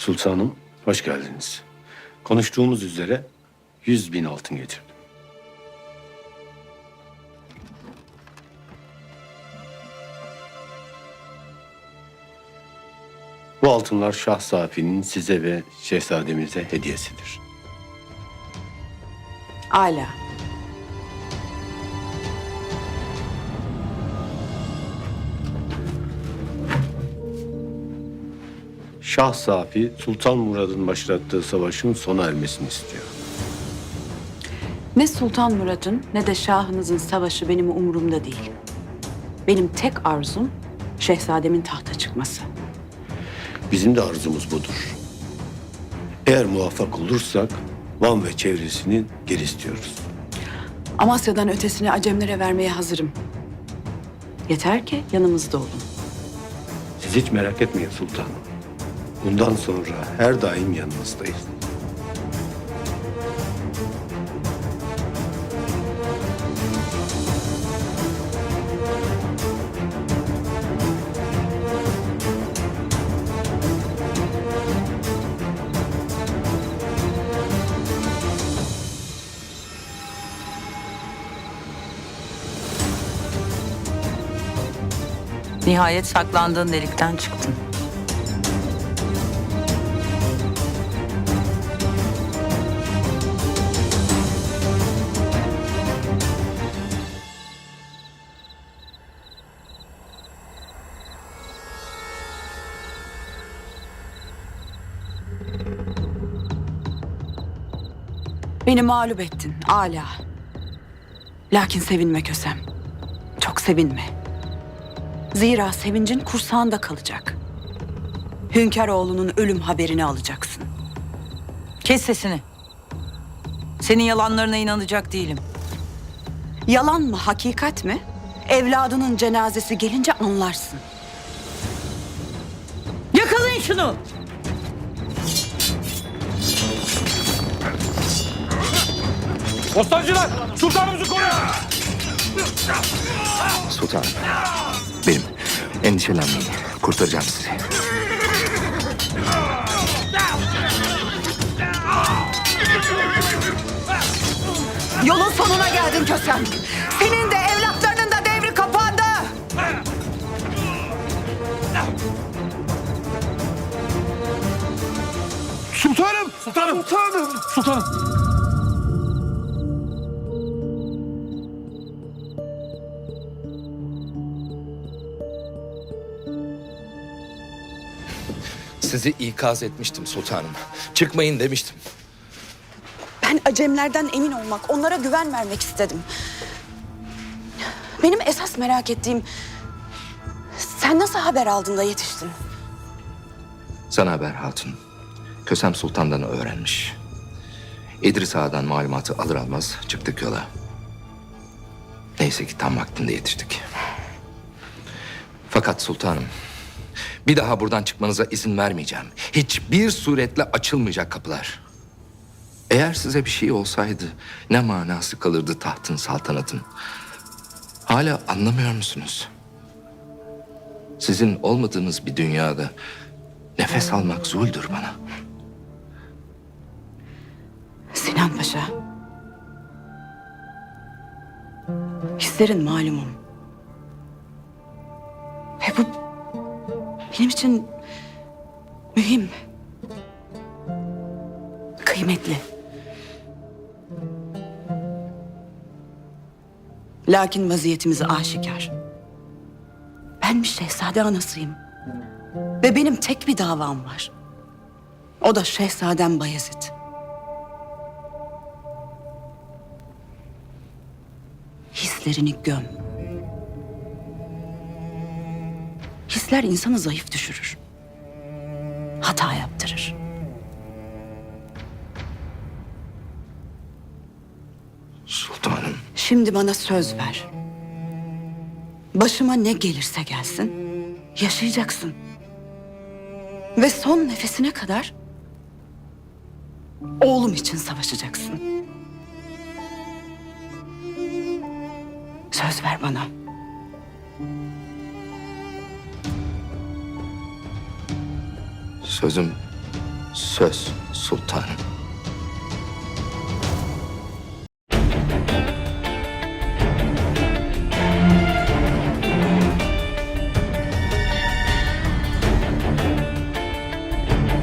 Sultanım, hoş geldiniz. Konuştuğumuz üzere 100 bin altın getirdim. Bu altınlar Şah Safi'nin size ve şehzademize hediyesidir. Ala. Şah Safi, Sultan Murad'ın başlattığı savaşın sona ermesini istiyor. Ne Sultan Murad'ın ne de şahınızın savaşı benim umurumda değil. Benim tek arzum şehzademin tahta çıkması. Bizim de arzumuz budur. Eğer muvaffak olursak Van ve çevresini geri istiyoruz. Amasya'dan ötesini Acemlere vermeye hazırım. Yeter ki yanımızda olun. Siz hiç merak etmeyin sultanım. Bundan sonra her daim yanınızdayız. Nihayet saklandığın delikten çıktın. Beni mağlup ettin Ala. Lakin sevinme Kösem. Çok sevinme. Zira sevincin kursağında kalacak. Hünkâroğlu'nun ölüm haberini alacaksın. Kes sesini. Senin yalanlarına inanacak değilim. Yalan mı, hakikat mi? Evladının cenazesi gelince anlarsın. Yakalayın şunu. Bostancılar! Sultanımızı koruyun! Sultanım. Benim. Endişelenmeyin. Kurtaracağım sizi. Yolun sonuna geldin Kösem. Senin de evlatlarının da devri kapandı. Sultanım! Sultanım! Sultanım! Sultanım! Sizi ikaz etmiştim sultanım. Çıkmayın demiştim. Ben Acemlerden emin olmak, onlara güven vermek istedim. Benim esas merak ettiğim... Sen nasıl haber aldın da yetiştin? Sana haber hatun. Kösem Sultan'dan öğrenmiş. İdris Ağa'dan malumatı alır almaz çıktık yola. Neyse ki tam vaktinde yetiştik. Fakat sultanım, bir daha buradan çıkmanıza izin vermeyeceğim. Hiçbir suretle açılmayacak kapılar. Eğer size bir şey olsaydı ne manası kalırdı tahtın saltanatın? Hala anlamıyor musunuz? Sizin olmadığınız bir dünyada nefes almak zuldür bana. Sinan Paşa. Hislerin malumum. Benim için mühim. Kıymetli. Lakin vaziyetimiz aşikar. Ben bir şehzade anasıyım. Ve benim tek bir davam var. O da şehzadem Bayezid. Hislerini göm. Hisler insanı zayıf düşürür. Hata yaptırır. Sultanım. Şimdi bana söz ver. Başıma ne gelirse gelsin, yaşayacaksın. Ve son nefesine kadar oğlum için savaşacaksın. Söz ver bana. Sözüm Söz sultanım.